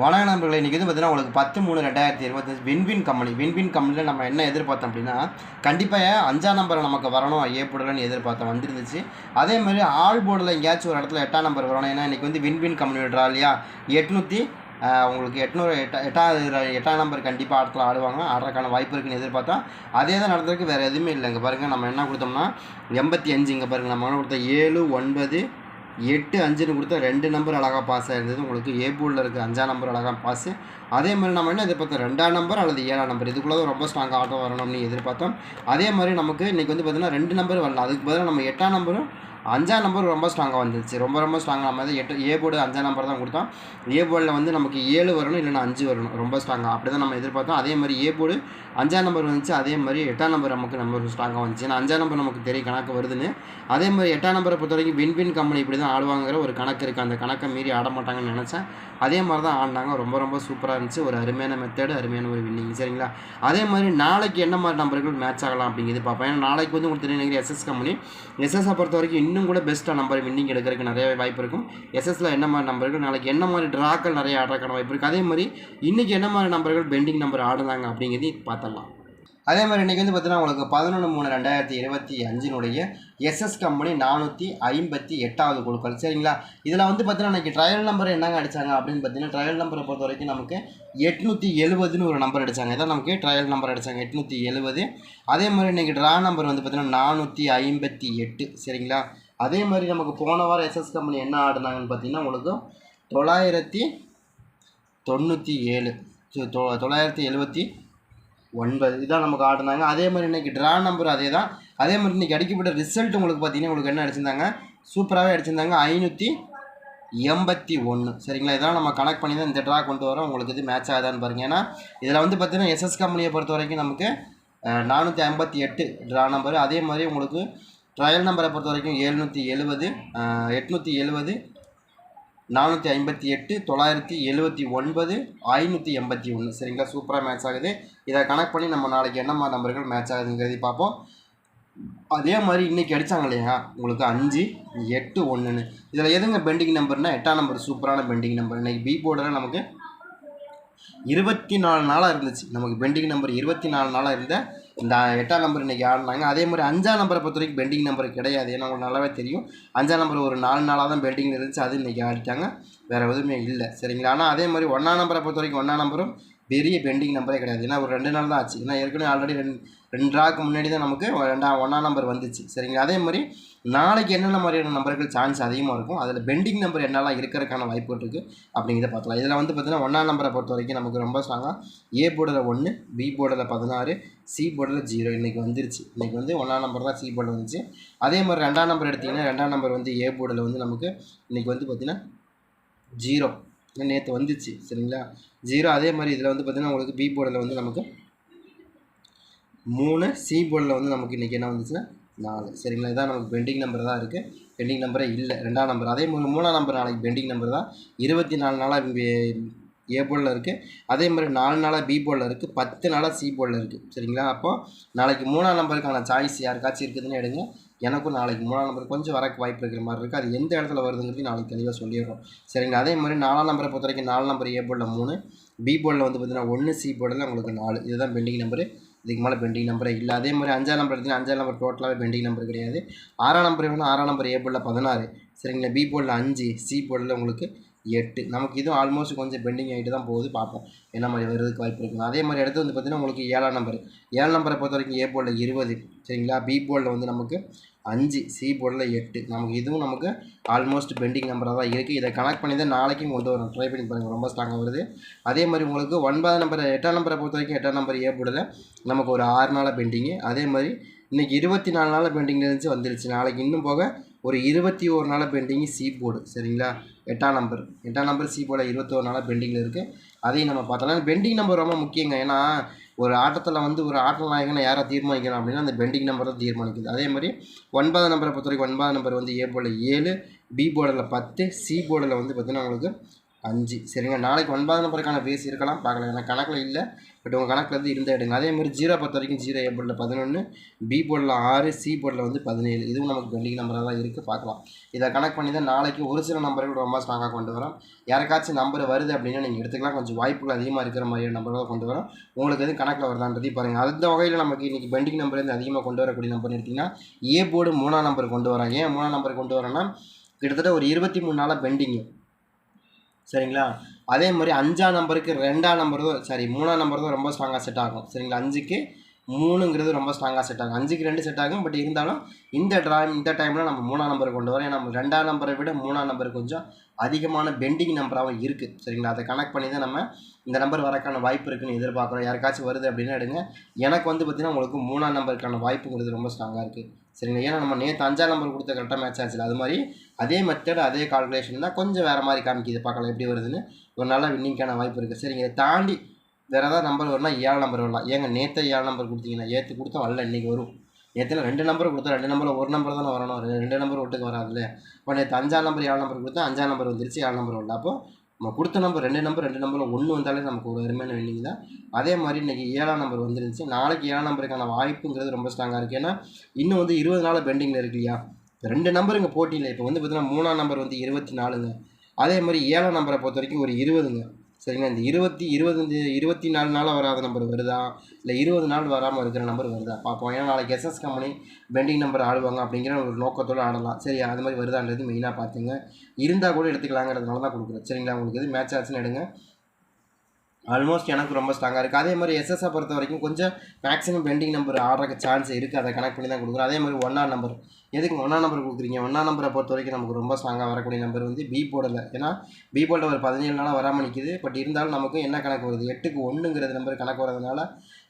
வணக்க நண்பர்களே இன்றைக்கி வந்து பார்த்தீங்கன்னா உங்களுக்கு பத்து மூணு ரெண்டாயிரத்தி இருபத்தஞ்சு வின்வின் கம்பெனி வின்வின் கம்பெனியில் நம்ம என்ன எதிர்பார்த்தோம் அப்படின்னா கண்டிப்பாக அஞ்சாம் நம்பர் நமக்கு வரணும் ஏ எதிர்பார்த்தோம் வந்துருந்துச்சு. அதே மாதிரி ஆல் போர்டில் எங்கேயாச்சும் ஒரு இடத்துல எட்டாம் நம்பர் வரணும். ஏன்னா இன்றைக்கி வந்து வின்வின் கம்பெனி விடுறா இல்லையா? எட்நூற்றி உங்களுக்கு எட்நூறு எட்டா எட்டாவது எட்டாம் நம்பர் கண்டிப்பாக ஆட்டத்தில் ஆடுவாங்க. ஆடுறதுக்கான வாய்ப்பு இருக்குன்னு எதிர்பார்த்தோம். அதே தான் நடந்திருக்கு வேறு எதுவுமே இல்லை இங்கே பாருங்கள் நம்ம என்ன கொடுத்தோம்னா எண்பத்தி அஞ்சு இங்கே பாருங்கள் நம்ம என்ன கொடுத்த ஏழு ஒன்பது எட்டு அஞ்சுன்னு கொடுத்தா ரெண்டு நம்பர் அழகாக பாஸ் ஆயிருந்தது. உங்களுக்கு ஏ போர்டில் இருக்க அஞ்சாம் நம்பர் அழகாக பாஸ் அதே மாதிரி நம்ம என்ன எதிர்பார்த்தோம்? ரெண்டாம் நம்பர் அல்லது ஏழாம் நம்பர் இதுக்குள்ளே தான் ரொம்ப ஸ்ட்ராங்காக ஆட்டம் வரணும்னு எதிர்பார்த்தோம். அதே மாதிரி நமக்கு இன்றைக்கி வந்து பார்த்திங்கன்னா ரெண்டு நம்பர் வரல. அதுக்கு பதிலாக நம்ம எட்டாம் நம்பரும் அஞ்சாம் நம்பர் ரொம்ப ஸ்ட்ராங்காக வந்துச்சு ரொம்ப ரொம்ப ஸ்ட்ராங்காக நம்ம எட்டு ஏ போர்டு அஞ்சாம் நம்பர் தான் கொடுத்தோம். ஏ போர்டில் வந்து நமக்கு ஏழு வரணும் இல்லைன்னா அஞ்சு வரணும். ரொம்ப ஸ்ட்ராங்காக அப்படி தான் நம்ம எதிர்பார்த்தோம். அதே மாதிரி ஏ போர்டு அஞ்சாம் நம்பர் வந்துச்சு. அதே மாதிரி எட்டாம் நம்பர் நமக்கு நம்பர் ஸ்ட்ராங்காக வந்துச்சு. ஏன்னா அஞ்சாம் நம்பர் நமக்கு தெரியும் கணக்கு வருதுன்னு. அதே மாதிரி எட்டாம் நம்பரை பொறுத்த வரைக்கும் வின் வின் கம்பெனி இப்படி தான் ஆடுவாங்கிற ஒரு கணக்கு இருக்குது அந்த கணக்கை மீறி ஆட மாட்டாங்கன்னு நினச்சேன். அதே மாதிரி தான் ஆடினாங்க. ரொம்ப ரொம்ப சூப்பராக இருந்துச்சு. ஒரு அருமையான மெத்தடு அருமையான ஒரு வின்னிங் சரிங்களா? அதே மாதிரி நாளைக்கு என்ன மாதிரி நம்பர்கள் மேட்ச் ஆகலாம் அப்படிங்கிறது பார்ப்பேன் ஏன்னா நாளைக்கு வந்து உங்களுக்கு தெரியும் எஸ்எஸ் கம்பெனி எஸ்எஸ்ஸை பொறுத்த வரைக்கும் இன்னும் இன்னும் கூட பெஸ்ட்டாக நம்பர் வின்னிங் எடுக்கிறதுக்கு நிறைய வாய்ப்பு இருக்கும். எஸ்எஸ்ல என்ன மாதிரி நம்பர்கள் நாளைக்கு என்ன மாதிரி ட்ராக்கள் நிறைய ஆடுறதுக்கான வாய்ப்பு இருக்குது அதே மாதிரி இன்றைக்கி என்ன மாதிரி நம்பர்கள் பெண்டிங் நம்பர் ஆடுனாங்க அப்படிங்கிறதையும் பார்த்துடலாம். அதே மாதிரி இன்றைக்கி வந்து பார்த்தீங்கன்னா உங்களுக்கு பதினொன்று மூணு ரெண்டாயிரத்தி இருபத்தி அஞ்சினுடைய எஸ்எஸ் கம்பெனி நானூற்றி ஐம்பத்தி எட்டாவது குழுக்கள். சரிங்களா? இதில் வந்து பார்த்தீங்கன்னா இன்றைக்கி ட்ரையல் நம்பர் என்னங்க அடித்தாங்க அப்படின்னு பார்த்தீங்கன்னா ட்ரையல் நம்பரை பொறுத்த வரைக்கும் நமக்கு எட்நூற்றி எழுபதுன்னு ஒரு நம்பர் அடித்தாங்க இதான் நமக்கு ட்ரையல் நம்பர் அடித்தாங்க எட்நூற்றி எழுபது. அதே மாதிரி இன்றைக்கி ட்ரா நம்பர் வந்து பார்த்தீங்கன்னா நானூற்றி ஐம்பத்தி எட்டு. சரிங்களா? அதே மாதிரி நமக்கு போன வாரம் எஸ்எஸ் கம்பெனி என்ன ஆடினாங்கன்னு பார்த்தீங்கன்னா உங்களுக்கு தொள்ளாயிரத்தி தொண்ணூற்றி ஏழு தொ- தொ- தொள்ளாயிரத்தி எழுபத்தி ஒன்பது இதான் நமக்கு ஆடினாங்க. அதே மாதிரி இன்றைக்கி ட்ரா நம்பர் அதே தான். அதே மாதிரி இன்றைக்கி அடிக்கப்பட்ட ரிசல்ட் உங்களுக்கு பார்த்தீங்கன்னா உங்களுக்கு என்ன அடிச்சிருந்தாங்க? சூப்பராகவே அடிச்சிருந்தாங்க. ஐநூற்றி எண்பத்தி ஒன்று சரிங்களா? இதெல்லாம் நம்ம கனெக்ட் பண்ணி தான் இந்த ட்ரா கொண்டு வரோம். உங்களுக்கு இது மேட்ச் ஆகுதான்னு பாருங்கள் ஏன்னா இதில் வந்து பார்த்தீங்கன்னா எஸ்எஸ் கம்பெனியை பொறுத்த வரைக்கும் நமக்கு நானூற்றி ஐம்பத்தி எட்டு ட்ரா நம்பர் அதே மாதிரி உங்களுக்கு ட்ரையல் நம்பரை பொறுத்த வரைக்கும் எழுநூற்றி எழுபது எட்நூற்றி எழுபது நானூற்றி ஐம்பத்தி எட்டு தொள்ளாயிரத்தி எழுபத்தி ஒன்பது ஐநூற்றி எண்பத்தி ஒன்று சரிங்களா? சூப்பராக மேட்ச் ஆகுது. இதை கனெக்ட் பண்ணி நம்ம நாளைக்கு என்ன மாதிரி நம்பர்கள் மேட்ச் ஆகுதுங்கிறதை பார்ப்போம். அதே மாதிரி இன்றைக்கி அடித்தாங்க இல்லையா? உங்களுக்கு அஞ்சு எட்டு ஒன்றுன்னு இதில் எதுங்க பெண்டிங் நம்பர்னா எட்டாம் நம்பர் சூப்பரான பெண்டிங் நம்பர் இன்றைக்கி பி போர்டில் நமக்கு இருபத்தி நாலு நாளாக இருந்துச்சு. நமக்கு பெண்டிங் நம்பர் இருபத்தி நாலு நாளாக இருந்தால் இந்த எட்டாம் நம்பர் இன்றைக்கி ஆடினாங்க அதே மாதிரி அஞ்சாம் நம்பரை பொறுத்த வரைக்கும் பெண்டிங் நம்பர் கிடையாது. ஏன்னா உங்களுக்கு நல்லாவே தெரியும். அஞ்சாம் நம்பர் ஒரு நாலு நாளாக தான் பெண்டிங் இருந்துச்சு. அது இன்றைக்கி ஆடிட்டாங்க. வேறு எதுவுமே இல்லை. சரிங்களா? ஆனால் அதே மாதிரி ஒன்றாம் நம்பரை பொறுத்த வரைக்கும் ஒன்றாம் நம்பரும் பெரிய பெண்டிங் நம்பரே கிடையாது. ஏன்னா ஒரு ரெண்டு நாள் தான் ஆச்சு. ஏன்னா ஏற்கனவே ஆல்ரெடி ரெண்டு ரெண்டு நாளுக்கு முன்னாடி தான் நமக்கு ரெண்டா ஒன்றாம் நம்பர் வந்துச்சு. சரிங்களா? அதே மாதிரி நாளைக்கு என்னென்ன மாதிரியான நம்பர்கள் சான்ஸ் அதிகமாக இருக்கும்? அதில் பெண்டிங் நம்பர் என்னெல்லாம் இருக்கிறதுக்கான வாய்ப்புகள் இருக்குது அப்படிங்கிறத பார்க்கலாம் இதில் வந்து பார்த்திங்கன்னா ஒன்றாம் நம்பரை பொறுத்த வரைக்கும் நமக்கு ரொம்ப ஸ்ட்ராங்காக ஏ போர்டில் ஒன்று பி போர்டில் பதினாறு சி போர்டில் ஜீரோ இன்றைக்கி வந்துருச்சு. இன்றைக்கி வந்து ஒன்றாம் நம்பர் தான் சி போர்டில் வந்துச்சு. அதே மாதிரி ரெண்டாம் நம்பர் எடுத்திங்கன்னா ரெண்டாம் நம்பர் வந்து ஏ போர்டில் வந்து நமக்கு இன்றைக்கி வந்து பார்த்திங்கன்னா ஜீரோ நேற்று வந்துச்சு சரிங்களா? ஜீரோ அதே மாதிரி இதில் வந்து பார்த்திங்கன்னா உங்களுக்கு பி போர்டில் வந்து நமக்கு மூணு சி போர்டில் வந்து நமக்கு இன்றைக்கி என்ன வந்துச்சுன்னா நாலு சரிங்களா? இதான் நமக்கு பெண்டிங் நம்பர் தான் இருக்குது பெண்டிங் நம்பரே இல்லை ரெண்டாம் நம்பர் அதே மாதிரி மூணாம் நம்பர் நாளைக்கு பெண்டிங் நம்பர் தான். இருபத்தி நாலு நாளாக ஏ போர்டில் இருக்குது அதே மாதிரி நாலு நாளாக பி போர்டில் இருக்குது பத்து நாளாக சி போர்டில் இருக்குது சரிங்களா? அப்போது நாளைக்கு மூணாம் நம்பருக்கான சாய்ஸ் யாருக்காச்சும் இருக்குதுன்னு எடுங்க. எனக்கும் நாளைக்கு மூணாம் நம்பர் கொஞ்சம் வரக்கு வாய்ப்பு இருக்கிற மாதிரி இருக்குது அது எந்த இடத்துல வருதுங்கிறது நாளைக்கு தெளிவாக சொல்லிடுறோம். சரிங்களா? அதே மாதிரி நாலாம் நம்பரை பொறுத்த வரைக்கும் நாலு நம்பர் ஏ போர்டில் மூணு பி போர்டில் வந்து பார்த்தீங்கன்னா ஒன்று சி போர்டில் உங்களுக்கு நாலு. இதுதான் பெண்டிங் நம்பரு இதுக்கு மேலே பெண்டிங் நம்பரே இல்லை. அதே மாதிரி அஞ்சாம் நம்பர் எடுத்தீங்கன்னா அஞ்சாம் நம்பர் டோட்டலாகவே பெண்டிங் நம்பர் கிடையாது. ஆறாம் நம்பர் வேணும் ஆறாம் நம்பர் ஏ போர்டில் பதினாறு. சரிங்களா? பி போர்டில் அஞ்சு சி போர்டில் உங்களுக்கு எட்டு. நமக்கு இதுவும் ஆல்மோஸ்ட் கொஞ்சம் பெண்டிங் ஆகிட்டு தான் போகுது. பார்ப்போம். என்ன மாதிரி வருதுக்கு வாய்ப்பு இருக்குது அதே மாதிரி இடத்து வந்து பார்த்திங்கன்னா உங்களுக்கு ஏழாம் நம்பர் ஏழாம் நம்பரை பொறுத்த வரைக்கும் ஏ போர்டில் இருபது. சரிங்களா? பி போர்டில் வந்து நமக்கு அஞ்சு. சி போர்டில் எட்டு. நமக்கு இதுவும் நமக்கு ஆல்மோஸ்ட் பெண்டிங் நம்பராக தான் இருக்குது இதை கனெக்ட் பண்ணி தான் நாளைக்கும் கொண்டு வரும் ட்ரை பண்ணி பாருங்கள் ரொம்ப ஸ்ட்ராங்காக வருது. அதே மாதிரி உங்களுக்கு ஒன்பதாம் நம்பர் எட்டாம் நம்பரை பொறுத்த வரைக்கும் எட்டாம் நம்பர் ஏ போர்டில் நமக்கு ஒரு ஆறு நாளாக பெண்டிங்கு அதே மாதிரி இன்றைக்கி இருபத்தி நாலு நாளாக பெண்டிங் இருந்துச்சு வந்துருச்சு. நாளைக்கு இன்னும் போக ஒரு இருபத்தி ஒரு நாள் பெண்டிங்கு சி போர்டு சரிங்களா? எட்டாம் நம்பர் எட்டாம் நம்பர் சி போர்டில் இருபத்தோரு நாளாக பெண்டிங்கில் இருக்குது அதையும் நம்ம பார்த்தலாம். பெண்டிங் நம்பர் ரொம்ப முக்கியங்க. ஏன்னா ஒரு ஆட்டத்தில் வந்து ஒரு ஆட்ட நாயகனை யாரை தீர்மானிக்கணும் அப்படின்னா அந்த பெண்டிங் நம்பர் தான் தீர்மானிக்குது. அதே மாதிரி ஒன்பதாம் நம்பரை பொறுத்த வரைக்கும் ஒன்பதாம் நம்பர் வந்து ஏ போர்டில் ஏழு பி போர்டில் பத்து சி போர்டில் வந்து பார்த்திங்கன்னா உங்களுக்கு அஞ்சு. சரிங்க நாளைக்கு ஒன்பதாம் நம்பருக்கான பேஸ் இருக்கலாம். பார்க்கலாம். எனக்கு கணக்கில் இல்லை. பட் உங்கள் கணக்கில் இருந்து இருந்தால் எடுங்க. அதே மாதிரி ஜீரோ பொறுத்த வரைக்கும் ஜீரோ ஏ போர்டில் பதினொன்று பி போர்டில் ஆறு சி போர்டில் வந்து பதினேழு. இதுவும் நமக்கு பெண்டிங் நம்பராக தான் இருக்குது பார்க்கலாம். இதை கனெக்ட் பண்ணி தான் நாளைக்கு ஒரு சில நம்பர்கள் ரொம்ப ஸ்ட்ராங்காக கொண்டு வரோம். யாருக்காச்சும் நம்பர் வருது அப்படின்னா நீங்கள் எடுத்துக்கலாம். கொஞ்சம் வாய்ப்புகள் அதிகமாக இருக்கிற மாதிரியான நம்பர்கள் கொண்டு வரோம். உங்களுக்கு எதுவும் கணக்கில் வருதான்றதையும் பாருங்கள் அந்த வகையில் நமக்கு இன்றைக்கி பெண்டிங் நம்பர் வந்து அதிகமாக கொண்டு வரக்கூடிய நம்பர் எடுத்திங்கன்னா ஏ போர்டு மூணாம் நம்பர் கொண்டு வரோம் ஏன் மூணாம் நம்பர் கொண்டு வரோன்னா கிட்டத்தட்ட ஒரு இருபத்தி மூணு நாளாக பெண்டிங்கு சரிங்களா? அதே மாதிரி அஞ்சாம் நம்பருக்கு ரெண்டாம் நம்பர் தான் சாரி மூணாம் நம்பர் தான் ரொம்ப ஸ்ட்ராங்காக செட் ஆகும். சரிங்களா? அஞ்சுக்கு மூணுங்கிறது ரொம்ப ஸ்ட்ராங்காக செட் ஆகும். அஞ்சுக்கு ரெண்டு செட் ஆகும். பட் இருந்தாலும் இந்த ட்ராயிங் இந்த டைமில் நம்ம மூணாம் நம்பர் கொண்டு வரோம். ஏன்னா நம்ம ரெண்டாம் நம்பரை விட மூணாம் நம்பர் கொஞ்சம் அதிகமான பெண்டிங் நம்பராகவும் இருக்குது சரிங்களா? அதை கனெக்ட் பண்ணி தான் நம்ம இந்த நம்பர் வரக்கான வாய்ப்பு இருக்குன்னு எதிர்பார்க்குறோம். யாருக்காச்சும் வருது அப்படின்னா எடுங்க. எனக்கு வந்து பார்த்திங்கன்னா உங்களுக்கு மூணாம் நம்பருக்கான வாய்ப்புங்கிறது ரொம்ப ஸ்ட்ராங்காக இருக்குது சரிங்களா ஏன்னா நம்ம நேற்று அஞ்சாம் நம்பர் கொடுத்த கரெக்டாக மேட்ச் ஆச்சு அது மாதிரி அதே மெத்தட் அதே கால்குலேஷன் தான் கொஞ்சம் வேறு மாதிரி காமிக்குது. பார்க்கலாம் எப்படி வருதுன்னு. ஒரு நல்ல வின்னிங்கான வாய்ப்பு இருக்குது சரிங்க இதை தாண்டி வேறு ஏதாவது நம்பர் வரும்னா ஏழு நம்பர் வரலாம். ஏங்க நேற்று ஏழு நம்பர் கொடுத்தீங்கன்னா ஏற்று கொடுத்தா வரல இன்றைக்கி வரும். நேற்று ரெண்டு நம்பர் கொடுத்தா ரெண்டு நம்பரில் ஒரு நம்பர் தானே வரணும். ரெண்டு நம்பர் ஒட்டுக்கு வராதுல்ல. இப்போ நேற்று அஞ்சாம் நம்பர் ஏழு நம்பர் கொடுத்தா அஞ்சாம் நம்பர் வந்துருச்சு ஏழு நம்பர் வரல. அப்போ நம்ம கொடுத்த நம்பர் ரெண்டு நம்பர் ரெண்டு நம்பரில் ஒன்று வந்தாலே நமக்கு ஒரு அருமையான வின்னிங் தான். அதே மாதிரி இன்றைக்கி ஏழாம் நம்பர் வந்துருந்துச்சு. நாளைக்கு ஏழாம் நம்பருக்கான வாய்ப்புங்கிறது ரொம்ப ஸ்ட்ராங்காக இருக்குது ஏன்னா இன்னும் வந்து இருபது நாள் பெண்டிங்கில் இருக்கு இல்லையா? ரெண்டு நம்பர் இங்கே போட்டியில். இப்போ வந்து பார்த்தீங்கன்னா மூணாம் நம்பர் வந்து இருபத்தி நாலுங்க. அதே மாதிரி ஏழாம் நம்பரை பொறுத்த வரைக்கும் ஒரு இருபதுங்க. சரிங்களா? இந்த இருபத்தி இருபத்தஞ்சி இருபத்தி நாலு நாளாக வராத நம்பர் வருதா? இல்லை இருபது நாள் வராமல் இருக்கிற நம்பர் வருதா? பார்ப்போம். ஏன்னா நாளைக்கு எஸ்எஸ் கம்பெனி பெண்டிங் நம்பர் ஆடுவாங்க அப்படிங்கிற ஒரு நோக்கத்தோடு ஆடலாம். சரி அது மாதிரி வருதான்றது மெயினாக பார்த்துங்க. இருந்தால் கூட எடுத்துக்கலாங்கிறதுனால தான் கொடுக்குறேன் சரிங்களா? உங்களுக்கு எது மேட்ச் ஆச்சுன்னு எடுங்க. ஆல்மோஸ்ட் எனக்கு ரொம்ப ஸ்ட்ராங்காக இருக்குது அதே மாதிரி எஸ்எஸ்ஸை பொறுத்த வரைக்கும் கொஞ்சம் மேக்ஸிமம் பெண்டிங் நம்பர் ஆடுறக்கு சான்ஸ் இருக்குது அதை கனெக்ட் பண்ணி தான் கொடுக்குறோம். அதே மாதிரி ஒன்றா நம்பர் எதுக்கு ஒன்றா நம்பர் கொடுக்குறீங்க? ஒன்றா நம்பரை பொறுத்த வரைக்கும் நமக்கு ரொம்ப ஸ்ட்ராங்காக வரக்கூடிய நம்பர் வந்து பி போர்டில் ஏன்னா பி போர்டில் ஒரு பதினேழு நாளாக வராமல் நிற்கிது பட் இருந்தாலும் நமக்கு என்ன கணக்கு வருது? எட்டுக்கு ஒன்றுங்கிறது நம்பர் கணக்கு வரதுனால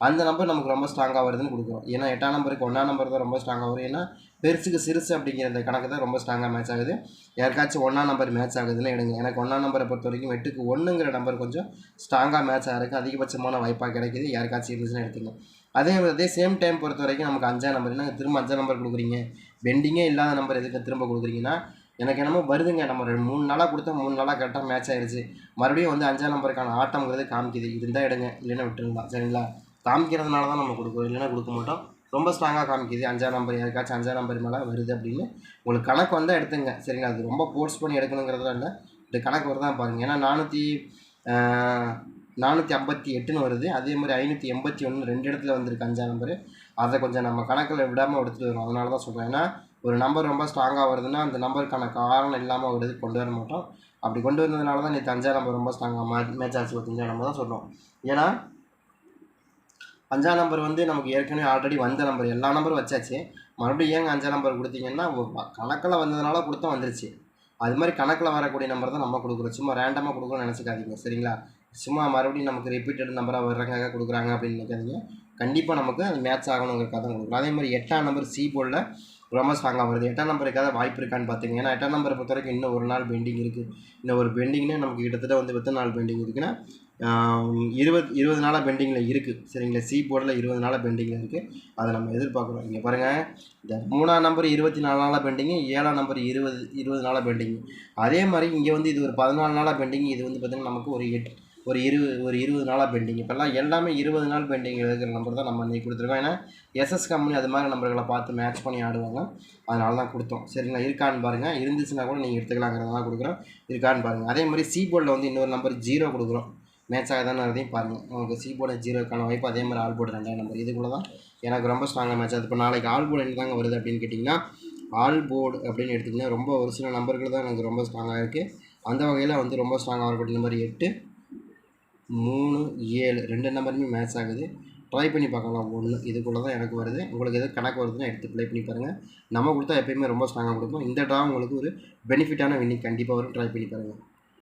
அந்த நம்பர் நமக்கு ரொம்ப ஸ்ட்ராங்காக வருதுன்னு கொடுக்குறோம். ஏன்னா எட்டாம் நம்பருக்கு ஒன்றா நம்பர் தான் ரொம்ப ஸ்ட்ராங்காக வரும். ஏன்னா பெருசுக்கு சிறுசு அப்படிங்கிற அந்த கணக்கு தான் ரொம்ப ஸ்ட்ராங்காக மேட்ச் ஆகுது. யாருக்காச்சும் ஒன்றாம் நம்பர் மேட்ச் ஆகுதுன்னு எடுங்க. எனக்கு ஒன்றாம் நம்பரை பொறுத்த வரைக்கும் எட்டுக்கு ஒன்றுங்கிற நம்பர் கொஞ்சம் ஸ்ட்ராங்காக மேட்ச் இருக்குது அதிகபட்சமான வாய்ப்பாக கிடைக்குது. யாருக்காச்சும் இருந்துச்சுன்னு எடுத்துங்க அதே அதே சேம் டைம் பொறுத்த வரைக்கும் நமக்கு அஞ்சாம் நம்பர் என்ன? திரும்ப அஞ்சாம் நம்பர் கொடுக்குறீங்க. பெண்டிங்கே இல்லாத நம்பர் எதுக்கு திரும்ப கொடுக்குறீங்கன்னா எனக்கு என்னமோ வருதுங்க. நம்ம ரெண்டு மூணு நாளாக கொடுத்தா மூணு நாளாக கரெக்டாக மேட்ச் ஆயிருச்சு. மறுபடியும் வந்து அஞ்சாம் நம்பருக்கான ஆட்டம்ங்கிறது காமிக்குது. இருந்தால் எடுங்க. இல்லைன்னா விட்டுருலாம் சரிங்களா? காமிக்கிறதுனால தான் நம்ம கொடுக்குறோம். இல்லைன்னா கொடுக்க மாட்டோம். ரொம்ப ஸ்ட்ராங்காக காமிக்குது. அஞ்சாம் நம்பர் யாருக்காச்சும் அஞ்சாம் நம்பர் மேலே வருது அப்படின்னு. உங்களுக்கு கணக்கு வந்தால் எடுத்துங்க. சரிங்களா? அது ரொம்ப ஃபோர்ஸ் பண்ணி எடுக்கணுங்கிறதுலாம் இல்லை. இந்த கணக்கு வருதான் பாருங்கள் ஏன்னா நானூற்றி நானூற்றி ஐம்பத்தி எட்டுன்னு வருது. அதே மாதிரி ஐநூற்றி எண்பத்தி ஒன்று ரெண்டு இடத்துல வந்திருக்கு அஞ்சாம் நம்பர் அதை கொஞ்சம் நம்ம கணக்கில் விடாமல் எடுத்துகிட்டு வரும் அதனால தான் சொல்கிறேன் ஏன்னா ஒரு நம்பர் ரொம்ப ஸ்ட்ராங்காக வருதுன்னா அந்த நம்பருக்கான காரணம் இல்லாமல் ஒரு இது கொண்டு வர மாட்டோம். அப்படி கொண்டு வந்ததுனால தான் நேற்று அஞ்சாம் நம்பர் ரொம்ப ஸ்ட்ராங்காக மேட்ச் ஆச்சு பார்த்தீங்கன்னா நம்ம தான் சொல்கிறோம் ஏன்னா அஞ்சாம் நம்பர் வந்து நமக்கு ஏற்கனவே ஆல்ரெடி வந்த நம்பர் எல்லா நம்பரும் வச்சாச்சு. மறுபடியும் ஏங்க அஞ்சாம் நம்பர் கொடுத்தீங்கன்னா கணக்கில் வந்ததுனால கொடுத்தா வந்துருச்சு. அது மாதிரி கணக்கில் வரக்கூடிய நம்பர் தான் நம்ம கொடுக்குறோம். சும்மா ரேண்டமாக கொடுக்கணும்னு நினச்சிக்காதீங்க சரிங்களா? சும்மா மறுபடியும் நமக்கு ரிப்பீட்டட் நம்பராக வர்றாங்க கொடுக்குறாங்க அப்படின்னு நினைக்காதீங்க. கண்டிப்பாக நமக்கு அது மேட்ச் ஆகணுங்கிறக்காக தான் கொடுக்குறோம். அதே மாதிரி எட்டாம் நம்பர் சி போர்டில் ரொம்ப ஸ்ட்ராங்காக வருது. எட்டாம் நம்பருக்காக வாய்ப்பு இருக்கான்னு பார்த்துங்க ஏன்னா எட்டாம் நம்பரை பொறுத்த வரைக்கும் இன்னும் ஒரு நாள் பெண்டிங் இருக்குது இன்னும் ஒரு பெண்டிங்னே நமக்கு கிட்டத்தட்ட வந்து எத்தனை நாள் பெண்டிங் இருக்குன்னா இருபது இருபது நாளாக பெண்டிங்கில் இருக்குது சரிங்களா? சி போர்டில் இருபது நாளாக பெண்டிங்கில் இருக்குது அதை நம்ம எதிர்பார்க்குறோம். இங்கே பாருங்கள் இந்த மூணாம் நம்பர் இருபத்தி நாலு நாளாக பெண்டிங்கு ஏழாம் நம்பர் இருபது இருபது நாளாக பெண்டிங்கு. அதே மாதிரி இங்கே வந்து இது ஒரு பதினாலு நாளாக பெண்டிங் இது வந்து பார்த்திங்கன்னா நமக்கு ஒரு எட் ஒரு இருபது ஒரு இருபது நாளாக பெண்டிங் இப்போல்லாம் எல்லாமே இருபது நாள் பெண்டிங் இருக்கிற நம்பர் தான் நம்ம இன்றைக்கி கொடுத்துருக்கோம். ஏன்னா எஸ்எஸ் கம்பெனி அது மாதிரி நம்பர்களை பார்த்து மேட்ச் பண்ணி ஆடுவாங்க. அதனால தான் கொடுத்தோம். சரிங்களா? இருக்கான்னு பாருங்கள் இருந்துச்சுன்னா கூட நீங்கள் எடுத்துக்கலாங்கிறத தான் கொடுக்குறோம். இருக்கான்னு பாருங்கள் அதே மாதிரி சி போர்டில் வந்து இன்னொரு நம்பர் ஜீரோ கொடுக்குறோம். மேட்ச் ஆகுதான்னு அதையும் பாருங்கள் உங்களுக்கு சி போர்டு ஜீரோக்கான வாய்ப்பு அதே மாதிரி ஆல் போர்டு ரெண்டாயிரம் நம்பர். இதுக்குள்ள தான் எனக்கு ரொம்ப ஸ்ட்ராங்காக மேட்ச் ஆகுது இப்போ நாளைக்கு ஆல் போர்டு என்ன தாங்க வருது அப்படின்னு கேட்டிங்கன்னா ஆல் போர்டு அப்படின்னு எடுத்திங்கன்னா ரொம்ப ஒரு சில நம்பர்கள் தான் எனக்கு ரொம்ப ஸ்ட்ராங்காக இருக்குது அந்த வகையில் வந்து ரொம்ப ஸ்ட்ராங்காக வரக்கூடிய நம்பர் எட்டு மூணு ஏழு ரெண்டு நம்பருமே மேட்ச் ஆகுது. ட்ரை பண்ணி பார்க்கலாம். ஒன்று இதுக்குள்ளே தான் எனக்கு வருது. உங்களுக்கு எது கணக்கு வருதுன்னா எடுத்து ப்ளே பண்ணி பாருங்கள் நம்ம கொடுத்தா எப்பயுமே ரொம்ப ஸ்ட்ராங்காக கொடுப்போம். இந்த ட்ரா உங்களுக்கு ஒரு பெனிஃபிட்டான வின்னிங் கண்டிப்பாக வரும். ட்ரை பண்ணி பாருங்கள்